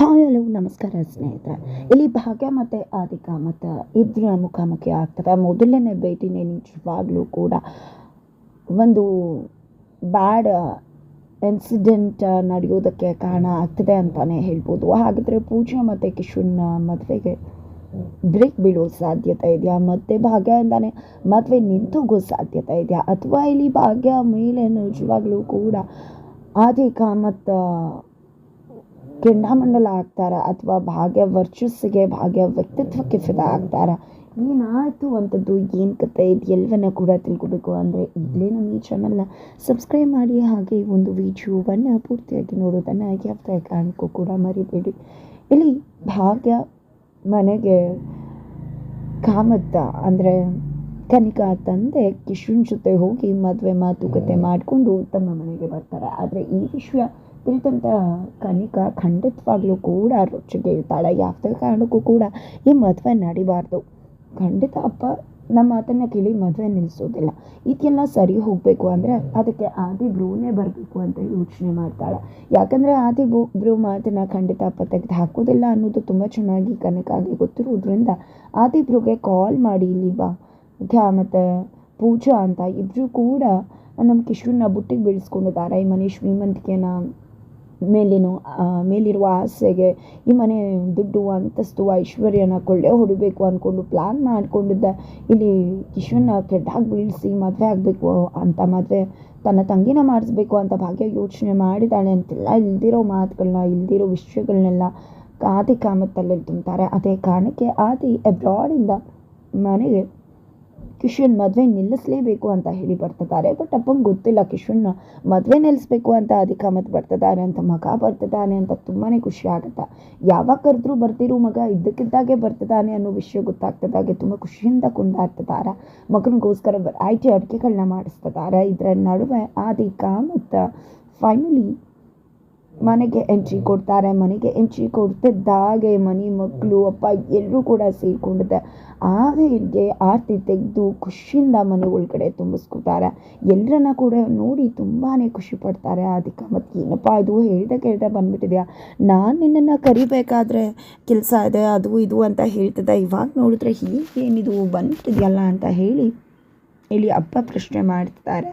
Hi, hello, ನಮಸ್ಕಾರ ಸ್ನೇಹಿತರೆ. ಇಲ್ಲಿ ಭಾಗ್ಯ ಮತ್ತು ಆದಿಕಾ ಮತ್ತು ಇಬ್ಬರ ಮುಖಾಮುಖಿ ಆಗ್ತದೆ ಮೊದಲನೇ ಭೇಟಿನೇ ನಿಜವಾಗ್ಲೂ ಕೂಡ ಒಂದು ಬ್ಯಾಡ್ ಇನ್ಸಿಡೆಂಟ್ ನಡೆಯೋದಕ್ಕೆ ಕಾರಣ ಆಗ್ತದೆ ಅಂತಲೇ ಹೇಳ್ಬೋದು. ಹಾಗಿದ್ರೆ ಪೂಜಾ ಮತ್ತು ಕಿಶುನ್ ಮದುವೆಗೆ ಬ್ರೇಕ್ ಬೀಳೋ ಸಾಧ್ಯತೆ ಇದೆಯಾ? ಮತ್ತೆ ಭಾಗ್ಯದಿಂದಾನೆ ಮದುವೆ ನಿಂತೋಗೋ ಸಾಧ್ಯತೆ ಇದೆಯಾ? ಅಥವಾ ಇಲ್ಲಿ ಭಾಗ್ಯ ಮೇಲೆ ನಿಜವಾಗ್ಲೂ ಕೂಡ ಆದಿಕಾ ಮತ್ತು ಕೆಂಡಾಮಂಡಲ ಆಗ್ತಾರ ಅಥವಾ ಭಾಗ್ಯ ವರ್ಚಸ್ಸಿಗೆ ಭಾಗ್ಯ ವ್ಯಕ್ತಿತ್ವಕ್ಕೆ ಫಿದ ಆಗ್ತಾರ? ಏನಾಯಿತು ಅಂಥದ್ದು ಏನು ಕತೆ ಇದು? ಎಲ್ಲವನ್ನ ಕೂಡ ತಿಳ್ಕೊಬೇಕು ಅಂದರೆ ಇಲ್ಲೇ ನಮ್ಮ ಈ ಚಾನಲ್ನ ಸಬ್ಸ್ಕ್ರೈಬ್ ಮಾಡಿ ಹಾಗೆ ಈ ಒಂದು ವಿಡಿಯೋವನ್ನು ಪೂರ್ತಿಯಾಗಿ ನೋಡೋದನ್ನು ಯಾವುದೇ ಕಾರಣಕ್ಕೂ ಕೂಡ ಮರಿಬೇಡಿ. ಇಲ್ಲಿ ಭಾಗ್ಯ ಮನೆಗೆ ಕಾಮತ್ತ ಅಂದರೆ ಕನಿಕಾ ತಂದೆ ಕಿಶುನ್ ಜೊತೆ ಹೋಗಿ ಮದುವೆ ಮಾತುಕತೆ ಮಾಡಿಕೊಂಡು ತಮ್ಮ ಮನೆಗೆ ಬರ್ತಾರೆ. ಆದರೆ ಈ ವಿಷಯ ತಿಳಿದಂಥ ಕನಿಕ ಖಂಡಿತವಾಗ್ಲೂ ಕೂಡ ರೊಚ್ಚಿಗೆ ಇರ್ತಾಳೆ ಯಾವುದೇ ಕಾರಣಕ್ಕೂ ಕೂಡ ಈ ಮದುವೆ ನಡಿಬಾರ್ದು. ಖಂಡಿತ ಅಪ್ಪ, ನಮ್ಮ ಮಾತನ್ನು ಕೇಳಿ ಮದುವೆ ನಿಲ್ಲಿಸೋದಿಲ್ಲ. ಈಕೆಲ್ಲ ಸರಿ ಹೋಗಬೇಕು ಅಂದರೆ ಅದಕ್ಕೆ ಆದಿ ಬ್ರೂನೇ ಬರಬೇಕು ಅಂತ ಯೋಚನೆ ಮಾಡ್ತಾಳೆ. ಯಾಕಂದರೆ ಆದಿ ಬ್ರೂ ಮಾತನ್ನು ಖಂಡಿತ ಅಪ್ಪ ತೆಗೆದು ಹಾಕೋದಿಲ್ಲ ಅನ್ನೋದು ತುಂಬ ಚೆನ್ನಾಗಿ ಕನಕಾಗಿ ಗೊತ್ತಿರೋದ್ರಿಂದ ಆದಿ ಬ್ರೂಗೆ ಕಾಲ್ ಮಾಡಿ, ಇಲ್ಲಿ ಬಾ, ಧ್ಯ ಮತ್ತು ಪೂಜಾ ಅಂತ ಇಬ್ಬರು ಕೂಡ ನಮ್ಮ ಕಿಶೋರ್ನ ಬುಟ್ಟಿಗೆ ಬೀಳಿಸ್ಕೊಂಡಿದ್ದಾರೆ. ಈ ಮನೆ ಶ್ರೀಮಂತಿಕೆನ ಮೇಲಿನ ಮೇಲಿರುವ ಆಸೆಗೆ ಈ ಮನೆ ದುಡ್ಡು ಅಂತಸ್ತು ಐಶ್ವರ್ಯನ ಕೊಳ್ಳೆ ಹೊಡಿಬೇಕು ಅಂದ್ಕೊಂಡು ಪ್ಲ್ಯಾನ್ ಮಾಡಿಕೊಂಡಿದ್ದ. ಇಲ್ಲಿ ಕಿಶನ್ನ ಕೆಟ್ಟಾಗಿ ಬೀಳಿಸಿ ಮದುವೆ ಆಗಬೇಕು ಅಂತ ಮದುವೆ ತನ್ನ ತಂಗಿನ ಮಾಡಿಸ್ಬೇಕು ಅಂತ ಭಾಗ್ಯ ಯೋಚನೆ ಮಾಡಿದ್ದಾಳೆ ಅಂತೆಲ್ಲ ಇಲ್ದಿರೋ ಮಾತುಗಳನ್ನ ಇಲ್ದಿರೋ ವಿಷಯಗಳನ್ನೆಲ್ಲ ಆದಿ ಕಾಮತ್ತಲ್ಲಿ ತುಂಬ್ತಾರೆ. ಅದೇ ಕಾರಣಕ್ಕೆ ಆದಿ ಅಬ್ರಾಡಿಂದ ಮನೆಗೆ ಕಿಶನ್ ಮದುವೆ ನಿಲ್ಲಿಸಲೇಬೇಕು ಅಂತ ಹೇಳಿ ಬರ್ತಿದ್ದಾರೆ. ಬಟ್ ಅಪ್ಪಂಗೆ ಗೊತ್ತಿಲ್ಲ ಕಿಶನ್ ಮದುವೆ ನಿಲ್ಲಿಸ್ಬೇಕು ಅಂತ ಅಧಿಕ ಮತ್ತು ಬರ್ತಿದ್ದಾರೆ ಅಂತ ಮಗ ಬರ್ತಿದ್ದಾನೆ ಅಂತ ತುಂಬಾ ಖುಷಿ ಆಗುತ್ತೆ. ಯಾವಾಗ ಕರೆದ್ರೂ ಬರ್ತಿರೋ ಮಗ ಇದ್ದಕ್ಕಿದ್ದಾಗೆ ಬರ್ತಿದ್ದಾನೆ ಅನ್ನೋ ವಿಷಯ ಗೊತ್ತಾಗ್ತದಾಗೆ ತುಂಬ ಖುಷಿಯಿಂದ ಕೊಂಡಾಡ್ತಿದ್ದಾರೆ. ಮಗನಿಗೋಸ್ಕರ ವೆರೈಟಿ ಅಡುಗೆಗಳನ್ನ ಮಾಡಿಸ್ತಿದ್ದಾರೆ. ಇದರ ನಡುವೆ ಆದಿಕ ಮತ್ತು ಫೈನಲಿ ಮನೆಗೆ ಎಂಟ್ರಿ ಕೊಡ್ತಾರೆ, ಮನೆಗೆ ಎಂಟ್ರಿ ಕೊಡ್ತಿದ್ದಾಗೆ ಮನೆ ಮಕ್ಕಳು, ಅಪ್ಪ ಎಲ್ಲರೂ ಕೂಡ ಸೇರಿಕೊಂಡಿದ್ದೆ ಆದಿಗೆ ಆರತಿ ತೆಗೆದು ಖುಷಿಯಿಂದ ಮನೆ ಒಳಗಡೆ ತುಂಬಿಸ್ಕೊತಾರೆ ಎಲ್ಲರನ್ನ ಕೂಡ ನೋಡಿ ತುಂಬಾ ಖುಷಿ ಪಡ್ತಾರೆ. ಅದಕ್ಕೆ ಮತ್ತು ಏನಪ್ಪ ಇದು? ಹೇಳ್ದೆ ಕೇಳ್ದೆ ಬಂದ್ಬಿಟ್ಟಿದ್ಯಾ? ನಾನು ನಿನ್ನನ್ನು ಕರಿಬೇಕಾದ್ರೆ ಕೆಲಸ ಇದೆ, ಅದು ಇದು ಅಂತ ಹೇಳ್ತಿದ್ದೆ. ಇವಾಗ ನೋಡಿದ್ರೆ ಹೀಗೇನಿದು ಬಂದ್ಬಿಟ್ಟಿದೆಯಲ್ಲ ಅಂತ ಹೇಳಿ ಇಲ್ಲಿ ಅಪ್ಪ ಪ್ರಶ್ನೆ ಮಾಡ್ತಾರೆ.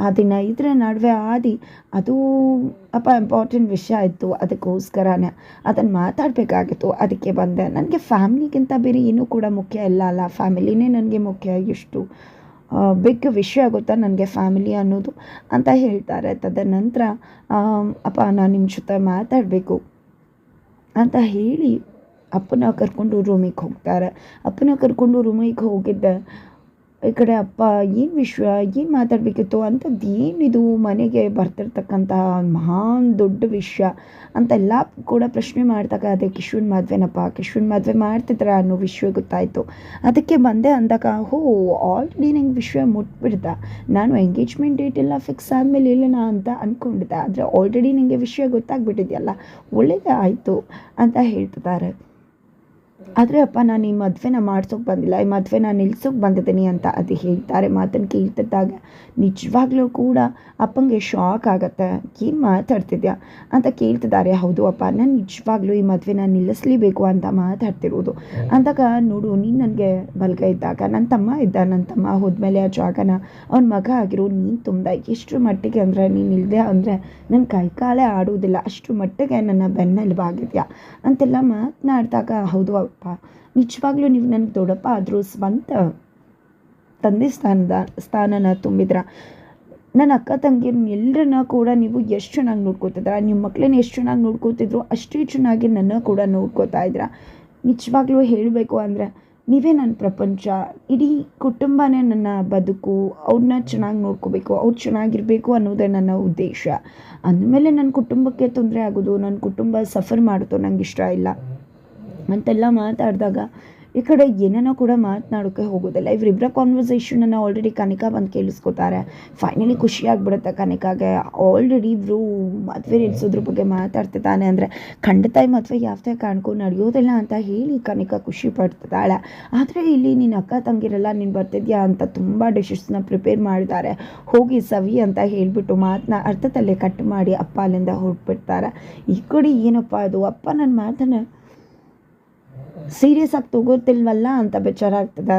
ಆ ದಿನ ಇದರ ನಡುವೆ ಆದಿ, ಅದು ಅಪ್ಪ ಇಂಪಾರ್ಟೆಂಟ್ ವಿಷಯ ಇತ್ತು. ಅದಕ್ಕೋಸ್ಕರನೇ ಅದನ್ನು ಮಾತಾಡಬೇಕಾಗಿತ್ತು. ಅದಕ್ಕೆ ಬಂದೆ. ನನಗೆ ಫ್ಯಾಮ್ಲಿಗಿಂತ ಬೇರೆ ಏನೂ ಕೂಡ ಮುಖ್ಯ ಇಲ್ಲ ಅಲ್ಲ. ಫ್ಯಾಮಿಲಿನೇ ನನಗೆ ಮುಖ್ಯ. ಎಷ್ಟು ಬಿಗ್ ವಿಷಯ ಗೊತ್ತಾ ನನಗೆ ಫ್ಯಾಮಿಲಿ ಅನ್ನೋದು ಅಂತ ಹೇಳ್ತಾರೆ. ತದನಂತರ ಅಪ್ಪ ನಾನು ನಿಮ್ಮ ಜೊತೆ ಮಾತಾಡಬೇಕು ಅಂತ ಹೇಳಿ ಅಪ್ಪನ ಕರ್ಕೊಂಡು ರೂಮಿಗೆ ಹೋಗ್ತಾರೆ. ಅಪ್ಪನ ಕರ್ಕೊಂಡು ರೂಮಿಗೆ ಹೋಗಿದ್ದೆ ಈ ಕಡೆ ಅಪ್ಪ ಏನು ವಿಷಯ ಏನು ಮಾತಾಡಬೇಕಿತ್ತು ಅಂಥದ್ದು ಏನಿದು ಮನೆಗೆ ಬರ್ತಿರ್ತಕ್ಕಂತಹ ಮಹಾನ್ ದೊಡ್ಡ ವಿಷಯ ಅಂತೆಲ್ಲ ಕೂಡ ಪ್ರಶ್ನೆ ಮಾಡಿದಾಗ, ಅದೇ ಕಿಶ್ವನ್ ಮದುವೆನಪ್ಪ ಕಿಶ್ವನ್ ಮದುವೆ ಮಾಡ್ತಿದ್ರ ಅನ್ನೋ ವಿಷಯ ಗೊತ್ತಾಯಿತು. ಅದಕ್ಕೆ ಬಂದೆ ಅಂದಾಗ, ಹೋ ಆಲ್ರೆಡಿ ನಂಗೆ ವಿಷಯ ಮುಟ್ಬಿಡ್ದ. ನಾನು ಎಂಗೇಜ್ಮೆಂಟ್ ಡೇಟ್ ಎಲ್ಲ ಫಿಕ್ಸ್ ಆದಮೇಲೆ ಇಲ್ಲನ ಅಂತ ಅಂದ್ಕೊಂಡಿದ್ದೆ ಆದರೆ ಆಲ್ರೆಡಿ ನನಗೆ ವಿಷಯ ಗೊತ್ತಾಗ್ಬಿಟ್ಟಿದೆಯಲ್ಲ, ಒಳ್ಳೇದೇ ಆಯಿತು ಅಂತ ಹೇಳ್ತಿದ್ದಾರೆ. ಆದರೆ ಅಪ್ಪ, ನಾನು ಈ ಮದುವೆನ ಮಾಡ್ಸೋಕೆ ಬಂದಿಲ್ಲ, ಈ ಮದುವೆನ ನಿಲ್ಸೋಕೆ ಬಂದಿದ್ದೀನಿ ಅಂತ ಅದು ಹೇಳ್ತಾರೆ ಮಾತನ್ನು ಕೇಳ್ತಿದ್ದಾಗ ನಿಜವಾಗ್ಲೂ ಕೂಡ ಅಪ್ಪಂಗೆ ಶಾಕ್ ಆಗುತ್ತೆ. ಏನು ಮಾತಾಡ್ತಿದ್ಯಾ ಅಂತ ಕೇಳ್ತಿದ್ದಾರೆ. ಹೌದು ಅಪ್ಪ, ನಾನು ನಿಜವಾಗ್ಲೂ ಈ ಮದುವೆನ ನಿಲ್ಲಿಸ್ಲೇಬೇಕು ಅಂತ ಮಾತಾಡ್ತಿರೋದು. ಅಂದಾಗ ನೋಡು, ನೀನು ನನಗೆ ಬಲ್ಗ ಇದ್ದಾಗ ನನ್ನ ತಮ್ಮ ಇದ್ದ ನನ್ನ ತಮ್ಮ ಹೋದ್ಮೇಲೆ ಆ ಜಾಗನ ಅವನ ಮಗ ಆಗಿರೋ ನೀನು ತುಂಬ ಎಷ್ಟು ಮಟ್ಟಿಗೆ ಅಂದರೆ ನೀನು ಇಲ್ಲದೆ ಅಂದರೆ ನನ್ನ ಕೈಕಾಲೇ ಆಡೋದಿಲ್ಲ, ಅಷ್ಟು ಮಟ್ಟಿಗೆ ನನ್ನ ಬೆನ್ನೆಲುಬಾಗಿದೆಯಾ ಅಂತೆಲ್ಲ ಮಾತನಾಡಿದಾಗ, ಹೌದು ಅಪ್ಪ ನಿಜವಾಗ್ಲೂ ನೀವು ನನಗೆ ದೊಡ್ಡಪ್ಪ ಆದರೂ ಸ್ವಂತ ತಂದೆ ಸ್ಥಾನದ, ಸ್ಥಾನನ ತುಂಬಿದ್ರ. ನನ್ನ ಅಕ್ಕ ತಂಗಿರನ್ನ ಎಲ್ಲರನ್ನ ಕೂಡ ನೀವು ಎಷ್ಟು ಚೆನ್ನಾಗಿ ನೋಡ್ಕೋತಿದ್ರ ನಿಮ್ಮ ಮಕ್ಕಳನ್ನ ಎಷ್ಟು ಚೆನ್ನಾಗಿ ನೋಡ್ಕೋತಿದ್ರು ಅಷ್ಟೇ ಚೆನ್ನಾಗಿ ನನ್ನ ಕೂಡ ನೋಡ್ಕೋತಾ ಇದ್ರ. ನಿಜವಾಗ್ಲೂ ಹೇಳಬೇಕು ಅಂದರೆ ನೀವೇ ನನ್ನ ಪ್ರಪಂಚ, ಇಡೀ ಕುಟುಂಬನೇ ನನ್ನ ಬದುಕು ಅವ್ರನ್ನ ಚೆನ್ನಾಗಿ ನೋಡ್ಕೋಬೇಕು, ಅವ್ರು ಚೆನ್ನಾಗಿರಬೇಕು ಅನ್ನೋದೇ ನನ್ನ ಉದ್ದೇಶ. ಅಂದಮೇಲೆ ನನ್ನ ಕುಟುಂಬಕ್ಕೆ ತೊಂದರೆ ಆಗೋದು ನನ್ನ ಕುಟುಂಬ ಸಫರ್ ಮಾಡೋದು ನಂಗೆ ಇಷ್ಟ ಇಲ್ಲ. ಅಂತೆಲ್ಲ ಮಾತಾಡಿದಾಗ ಈ ಕಡೆ ಏನೇನೋ ಕೂಡ ಮಾತನಾಡೋಕ್ಕೆ ಹೋಗೋದಿಲ್ಲ. ಇವರಿಬ್ಬರ ಕಾನ್ವರ್ಸೇಷನನ್ನು ಆಲ್ರೆಡಿ ಕನಿಕಾ ಬಂದು ಕೇಳಿಸ್ಕೊತಾರೆ. ಫೈನಲಿ ಖುಷಿಯಾಗ್ಬಿಡುತ್ತೆ ಕನಿಕಾಗೆ. ಆಲ್ರೆಡಿ ಇವರು ಮದುವೆ ನಡೆಸೋದ್ರ ಬಗ್ಗೆ ಮಾತಾಡ್ತಿದ್ದಾನೆ ಅಂದರೆ ಖಂಡಿತ ಈ ಮದುವೆ ಯಾವುದೇ ಕಾರಣಕ್ಕೂ ನಡೆಯೋದಿಲ್ಲ ಅಂತ ಹೇಳಿ ಕನಿಕಾ ಖುಷಿ ಪಡ್ತಿದ್ದಾಳೆ. ಆದರೆ ಇಲ್ಲಿ ನಿನ್ನ ಅಕ್ಕ ತಂಗಿರಲ್ಲ ನೀನು ಬರ್ತಿದ್ಯಾ ಅಂತ ತುಂಬ ಡಿಶಸ್ನ ಪ್ರಿಪೇರ್ ಮಾಡಿದ್ದಾರೆ. ಹೋಗಿ ಸವಿ ಅಂತ ಹೇಳಿಬಿಟ್ಟು ಮಾತನ್ನ ಅರ್ಥದಲ್ಲೇ ಕಟ್ ಮಾಡಿ ಅಪ್ಪ ಅಲ್ಲಿಂದ ಹೊರಟ್ಬಿಡ್ತಾರೆ. ಈ ಕಡೆ ಏನಪ್ಪ ಅದು? ಅಪ್ಪ ನನ್ನ ಮಾತನ್ನು ಸೀರಿಯಸ್ ಆಗಿ ತಗೋತಿಲ್ವಲ್ಲ ಅಂತ ಬೇಚಾರ ಆಗ್ತದೆ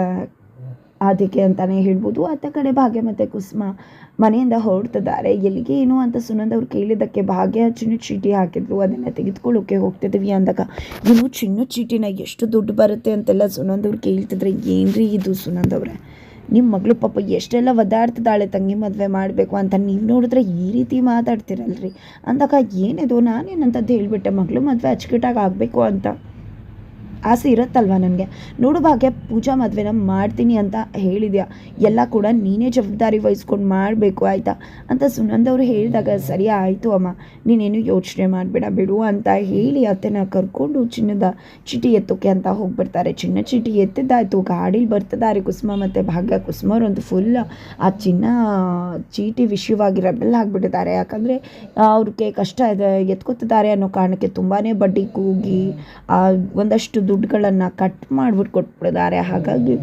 ಅದಕ್ಕೆ ಅಂತಲೇ ಹೇಳ್ಬೋದು. ಆತ ಕಡೆ ಭಾಗ್ಯ ಮತ್ತು ಕುಸುಮ ಮನೆಯಿಂದ ಹೊರಡ್ತಿದ್ದಾರೆ. ಎಲ್ಲಿಗೆ ಏನು ಅಂತ ಸುನಂದ್ ಅವ್ರು ಕೇಳಿದ್ದಕ್ಕೆ ಭಾಗ್ಯ ಚಿನ್ನ ಚೀಟಿ ಹಾಕಿದ್ರು ಅದನ್ನು ತೆಗೆದುಕೊಳ್ಳೋಕೆ ಹೋಗ್ತಿದ್ವಿ ಅಂದಾಗ ಏನು ಚಿನ್ನ ಚೀಟಿನ ಎಷ್ಟು ದುಡ್ಡು ಬರುತ್ತೆ? ಅಂತೆಲ್ಲ ಸುನಂದ್ ಅವ್ರು ಕೇಳ್ತಿದ್ರೆ, ಏನ್ರಿ ಇದು ಸುನಂದ್ ಅವರೇ? ನಿಮ್ಮ ಮಗಳು ಪಾಪ ಎಷ್ಟೆಲ್ಲ ಒದ್ದಾಡ್ತಿದ್ದಾಳೆ ತಂಗಿ ಮದುವೆ ಮಾಡಬೇಕು ಅಂತ ನೀವು ನೋಡಿದ್ರೆ ಈ ರೀತಿ ಮಾತಾಡ್ತಿರಲ್ರಿ? ಅಂದಾಗ, ಏನಿದು? ನಾನೇನಂತದ್ದು ಹೇಳಿಬಿಟ್ಟೆ. ಮಗಳು ಮದುವೆ ಅಚ್ಚುಕಟ್ಟಾಗಿ ಆಗಬೇಕು ಅಂತ. ಆಸೆ ಇರುತ್ತಲ್ವ ನನಗೆ? ನೋಡು ಭಾಗ್ಯ, ಪೂಜಾ ಮದುವೆನ ಮಾಡ್ತೀನಿ ಅಂತ ಹೇಳಿದ್ಯಾ. ಎಲ್ಲ ಕೂಡ ನೀನೇ ಜವಾಬ್ದಾರಿ ವಹಿಸ್ಕೊಂಡು ಮಾಡಬೇಕು, ಆಯಿತಾ? ಅಂತ ಸುನಂದ ಅವರು ಹೇಳಿದಾಗ, ಸರಿ ಆಯಿತು ಅಮ್ಮ, ನೀನೇನು ಯೋಚನೆ ಮಾಡಬೇಡ ಬಿಡು ಅಂತ ಹೇಳಿ ಅತ್ತೆನ ಕರ್ಕೊಂಡು ಚಿನ್ನದ ಚೀಟಿ ಎತ್ತೋಕೆ ಅಂತ ಹೋಗ್ಬಿಡ್ತಾರೆ. ಚಿನ್ನ ಚೀಟಿ ಎತ್ತಿದ್ದಾಯಿತು, ಗಾಡೀಲಿ ಬರ್ತಿದ್ದಾರೆ ಕುಸುಮ ಮತ್ತು ಭಾಗ್ಯ. ಕುಸುಮವ್ರಂತೂ ಫುಲ್ ಆ ಚಿನ್ನ ಚೀಟಿ ವಿಷಯವಾಗಿ ರೆಬೆಲ್ ಆಗಿಬಿಟ್ಟಿದ್ದಾರೆ. ಯಾಕಂದರೆ ಅವ್ರಿಗೆ ಕಷ್ಟ ಇದೆ, ಎತ್ಕೊತಿದ್ದಾರೆ ಅನ್ನೋ ಕಾರಣಕ್ಕೆ ತುಂಬಾ ಬಡ್ಡಿ ಕೂಗಿ ಒಂದಷ್ಟು ದುಡ್ಡುಗಳನ್ನು ಕಟ್ ಮಾಡ್ಬಿಟ್ಟು ಕೊಟ್ಬಿಟ್ಟಿದ್ದಾರೆ. ಹಾಗಾಗಿ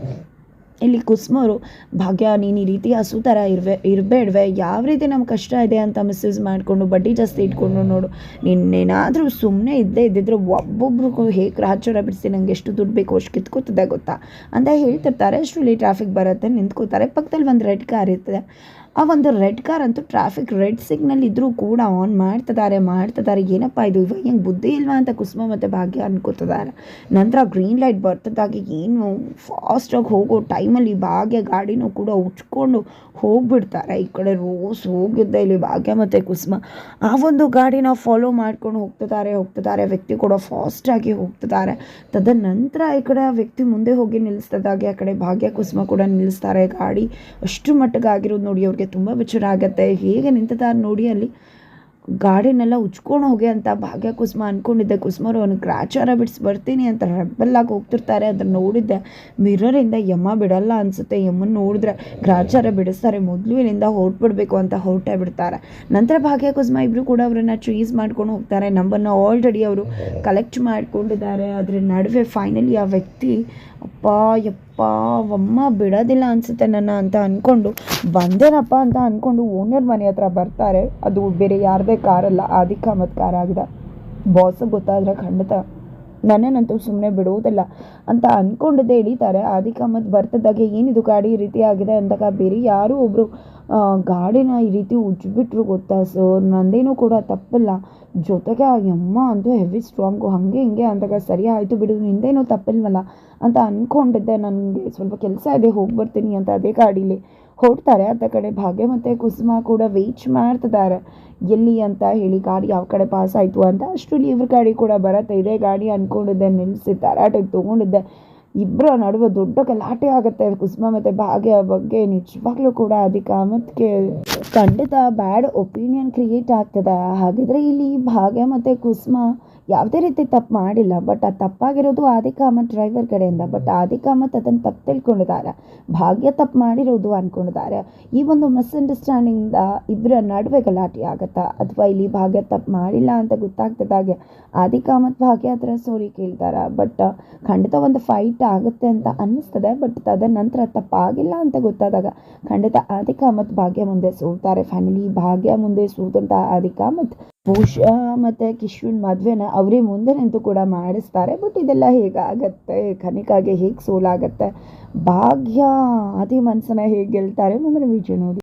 ಇಲ್ಲಿ ಕುಸುಮವರು ಭಾಗ್ಯ, ನೀನು ಈ ರೀತಿ ಹಸು ಥರ ಇರ್ವೆ ಇರಬೇಡ್ವೆ. ಯಾವ ರೀತಿ ನಮ್ಗೆ ಕಷ್ಟ ಇದೆ ಅಂತ ಮಿಸ್ಯೂಸ್ ಮಾಡಿಕೊಂಡು, ಬಡ್ಡಿ ಜಾಸ್ತಿ ಇಟ್ಕೊಂಡು ನೋಡು. ನಿನ್ನೇನಾದರೂ ಸುಮ್ಮನೆ ಇದ್ದೇ ಇದ್ದಿದ್ರು ಒಬ್ಬೊಬ್ರಿಗೂ ಹೇಗೆ ಗ್ರಾಚಾರ ಬಿಡಿಸಿ ನಂಗೆ ಎಷ್ಟು ದುಡ್ಡು ಬೇಕು ಅಷ್ಟು ಕಿತ್ಕೋತದೆ ಗೊತ್ತಾ? ಅಂತ ಹೇಳ್ತಿರ್ತಾರೆ. ಅಷ್ಟರಲ್ಲಿ ಟ್ರಾಫಿಕ್ ಬರುತ್ತೆ, ನಿಂತ್ಕೋತಾರೆ. ಪಕ್ಕದಲ್ಲಿ ಒಂದು ರೆಡ್ ಕಾರ್ ಇರ್ತದೆ. ಆ ಒಂದು ರೆಡ್ ಕಾರ್ ಅಂತೂ ಟ್ರಾಫಿಕ್ ರೆಡ್ ಸಿಗ್ನಲ್ ಇದ್ದರೂ ಕೂಡ ಆನ್ ಮಾಡ್ತಿದ್ದಾರೆ ಮಾಡ್ತಿದ್ದಾರೆ ಏನಪ್ಪ ಇದು? ಇವಾಗ ಹೆಂಗೆ ಬುದ್ಧಿ ಇಲ್ವಾ ಅಂತ ಕುಸುಮ ಮತ್ತು ಭಾಗ್ಯ ಅನ್ಕೋತಿದ್ದಾರೆ ನಂತರ ಗ್ರೀನ್ ಲೈಟ್ ಬರ್ತದಾಗ ಏನು ಫಾಸ್ಟಾಗಿ ಹೋಗೋ ಟೈಮಲ್ಲಿ ಭಾಗ್ಯ ಗಾಡಿನೂ ಕೂಡ ಉಚ್ಕೊಂಡು ಹೋಗ್ಬಿಡ್ತಾರೆ. ಈ ಕಡೆ ರೋಸ್ ಹೋಗಿದ್ದೆ ಇಲ್ಲಿ ಭಾಗ್ಯ ಮತ್ತು ಕುಸುಮ. ಆ ಒಂದು ಗಾಡಿನ ಫಾಲೋ ಮಾಡ್ಕೊಂಡು ಹೋಗ್ತಿದ್ದಾರೆ ಹೋಗ್ತಿದ್ದಾರೆ ವ್ಯಕ್ತಿ ಕೂಡ ಫಾಸ್ಟಾಗಿ ಹೋಗ್ತಿದ್ದಾರೆ ತದನಂತರ ಈ ಕಡೆ ಆ ವ್ಯಕ್ತಿ ಮುಂದೆ ಹೋಗಿ ನಿಲ್ಲಿಸ್ತಿದ್ದಾಗೆ ಆ ಕಡೆ ಭಾಗ್ಯ, ಕುಸುಮ ಕೂಡ ನಿಲ್ಲಿಸ್ತಾರೆ ಗಾಡಿ ಅಷ್ಟು ಮಟ್ಟಿಗೆ ಆಗಿರೋದು ನೋಡಿ ಅವ್ರಿಗೆ ತುಂಬ ವಿಚಾರ ಆಗುತ್ತೆ. ಹೇಗೆ ನಿಂತಿದ್ದಾರೆ ನೋಡಿ ಅಲ್ಲಿ ಗಾಡಿನೆಲ್ಲ ಉಚ್ಕೊಂಡು ಹೋಗಿ ಅಂತ ಭಾಗ್ಯ ಕುಸುಮ ಅಂದ್ಕೊಂಡಿದ್ದೆ ಕುಸುಮರು ಅವನು ಗ್ರಾಚಾರ ಬಿಡಿಸಿ ಬರ್ತೀನಿ ಅಂತ ರೆಬ್ಬೆಲ್ಲಾಗಿ ಹೋಗ್ತಿರ್ತಾರೆ. ಅದನ್ನು ನೋಡಿದ್ದೆ. ಮಿರರಿಂದ ಯಮ್ಮ ಬಿಡಲ್ಲ ಅನಿಸುತ್ತೆ. ಯಮ್ಮನ ನೋಡಿದ್ರೆ ಗ್ರಾಚಾರ ಬಿಡಿಸ್ತಾರೆ. ಮೊದಲಿನಿಂದ ಹೊರಟ್ಬಿಡ್ಬೇಕು ಅಂತ ಹೊರಟೇ ಬಿಡ್ತಾರೆ. ನಂತರ ಭಾಗ್ಯ ಕುಸುಮ ಇಬ್ಬರು ಕೂಡ ಅವರನ್ನು ಚೀಸ್ ಮಾಡ್ಕೊಂಡು ಹೋಗ್ತಾರೆ. ನಂಬರ್ನ ಆಲ್ರೆಡಿ ಅವರು ಕಲೆಕ್ಟ್ ಮಾಡಿಕೊಂಡಿದ್ದಾರೆ. ಅದರ ನಡುವೆ ಫೈನಲಿ ಆ ವ್ಯಕ್ತಿ ಅಪ್ಪ ಯಪ್ಪ, ಅಮ್ಮ ಬಿಡೋದಿಲ್ಲ ಅನಿಸುತ್ತೆ ನನ್ನ ಅಂತ ಅಂದ್ಕೊಂಡು ಬಂದೇನಪ್ಪ ಅಂತ ಅಂದ್ಕೊಂಡು ಓನರ್ ಮನೆ ಹತ್ರ ಬರ್ತಾರೆ. ಅದು ಬೇರೆ ಯಾರದೇ ಕಾರಲ್ಲ ಆದಿಕ ಮತ್ತು ಕಾರ್ ಆಗಿದೆ. ಬಾಸಿಗೆ ಗೊತ್ತಾದರೆ ಖಂಡಿತ ನನ್ನನ್ನಂತೂ ಸುಮ್ಮನೆ ಬಿಡುವುದಿಲ್ಲ ಅಂತ ಅಂದ್ಕೊಂಡಿದ್ದೆ ಹಿಡಿತಾರೆ ಅದಕ್ಕೆ ಮತ್ತು ಬರ್ತದಾಗೆ ಏನಿದು ಗಾಡಿ ಈ ರೀತಿ ಆಗಿದೆ ಅಂದಾಗ ಬೇರೆ ಯಾರೂ ಒಬ್ಬರು ಗಾಡಿನ ಈ ರೀತಿ ಉಜ್ಜಿಬಿಟ್ರು ಗೊತ್ತಾ ಸರ್? ನಂದೇನೂ ಕೂಡ ತಪ್ಪಿಲ್ಲ. ಜೊತೆಗೆ ಆ ಯಮ್ಮ ಅಂತೂ ಹೆವಿ ಸ್ಟ್ರಾಂಗು ಹಾಗೆ ಹಿಂಗೆ ಅಂದಾಗ ಸರಿ ಆಯಿತು ಬಿಡು, ನಿಂದೇನೂ ತಪ್ಪಿಲ್ವಲ್ಲ ಅಂತ ಅಂದ್ಕೊಂಡಿದ್ದೆ ನನಗೆ ಸ್ವಲ್ಪ ಕೆಲಸ ಇದೆ ಹೋಗಿ ಬರ್ತೀನಿ ಅಂತ ಅದೇ ಗಾಡೀಲಿ. ಹೊರಡ್ತಾರೆ ಅಂತ ಕಡೆ ಭಾಗ್ಯ ಮತ್ತು ಕುಸುಮ ಕೂಡ ವೆಯ್ಟ್ ಮಾಡ್ತಿದ್ದಾರೆ. ಎಲ್ಲಿ ಅಂತ ಹೇಳಿ ಗಾಡಿ ಯಾವ ಕಡೆ ಪಾಸ್ ಆಯಿತು ಅಂತ ಅಷ್ಟರಲ್ಲಿ ಇವ್ರ ಗಾಡಿ ಕೂಡ ಬರತ್ತೆ. ಇದೇ ಗಾಡಿ ಅಂದ್ಕೊಂಡಿದ್ದೆ ನಿಲ್ಲಿಸಿ ತರಾಟೆಗೆ ತೊಗೊಂಡಿದ್ದೆ. ಇಬ್ಬರ ನಡುವೆ ದೊಡ್ಡ ಗಲಾಟೆ ಆಗುತ್ತೆ. ಕುಸುಮ ಮತ್ತು ಭಾಗ್ಯ ಬಗ್ಗೆ ನಿಜವಾಗ್ಲೂ ಕೂಡ ಅದಕ್ಕೆ ಮತ್ತೆ ಖಂಡಿತ ಬ್ಯಾಡ್ ಒಪಿನಿಯನ್ ಕ್ರಿಯೇಟ್ ಆಗ್ತದೆ. ಹಾಗಿದ್ರೆ ಇಲ್ಲಿ ಭಾಗ್ಯ ಮತ್ತು ಕುಸುಮ ಯಾವುದೇ ರೀತಿ ತಪ್ಪು ಮಾಡಿಲ್ಲ. ಬಟ್ ಆ ತಪ್ಪಾಗಿರೋದು ಆದಿಕಾಮತ್ ಡ್ರೈವರ್ ಕಡೆಯಿಂದ. ಬಟ್ ಆದಿಕಾಮತ್ ಅದನ್ನು ತಪ್ಪು ತಿಳ್ಕೊಂಡಿದ್ದಾರೆ. ಭಾಗ್ಯ ತಪ್ಪು ಮಾಡಿರೋದು ಅಂದ್ಕೊಂಡಿದ್ದಾರೆ ಈ ಒಂದು ಮಿಸ್ಅಂಡರ್ಸ್ಟ್ಯಾಂಡಿಂಗಿಂದ ಇಬ್ಬರ ನಡುವೆ ಗಲಾಟೆ ಆಗುತ್ತಾ? ಅಥವಾ ಇಲ್ಲಿ ಭಾಗ್ಯ ತಪ್ಪು ಮಾಡಿಲ್ಲ ಅಂತ ಗೊತ್ತಾಗ್ತದಾಗೆ ಆದಿಕಾಮತ್ ಭಾಗ್ಯ ಹತ್ರ ಸೋರಿ ಕೇಳ್ತಾರೆ? ಬಟ್ ಖಂಡಿತ ಒಂದು ಫೈಟ್ ಆಗುತ್ತೆ ಅಂತ ಅನ್ನಿಸ್ತದೆ. ಬಟ್ ತದನಂತರ ತಪ್ಪಾಗಿಲ್ಲ ಅಂತ ಗೊತ್ತಾದಾಗ ಖಂಡಿತ ಆದಿಕಾಮತ್ ಭಾಗ್ಯ ಮುಂದೆ ಸೋಲ್ತಾರೆ. ಫ್ಯಾಮಿಲಿ ಭಾಗ್ಯ ಮುಂದೆ ಸೋತಂತ ಆದಿಕ ಪೂಷಾ ಮತ್ತು ಕಿಶೋರ್ ಮದುವೆನ ಅವರೇ ಮುಂದೆ ನಿಂತು ಕೂಡ ಮಾಡಿಸ್ತಾರೆ. ಬಟ್ ಇದೆಲ್ಲ ಹೇಗಾಗತ್ತೆ? ಕನಿಕಾಗೆ ಹೇಗೆ ಸೋಲಾಗತ್ತೆ? ಭಾಗ್ಯ, ಅತಿ ಮನಸ್ಸನ್ನ ಹೇಗೆ ಗೆಲ್ತಾರೆ ಮುಂದಿನ ವಿಡಿಯೋ ನೋಡಿ.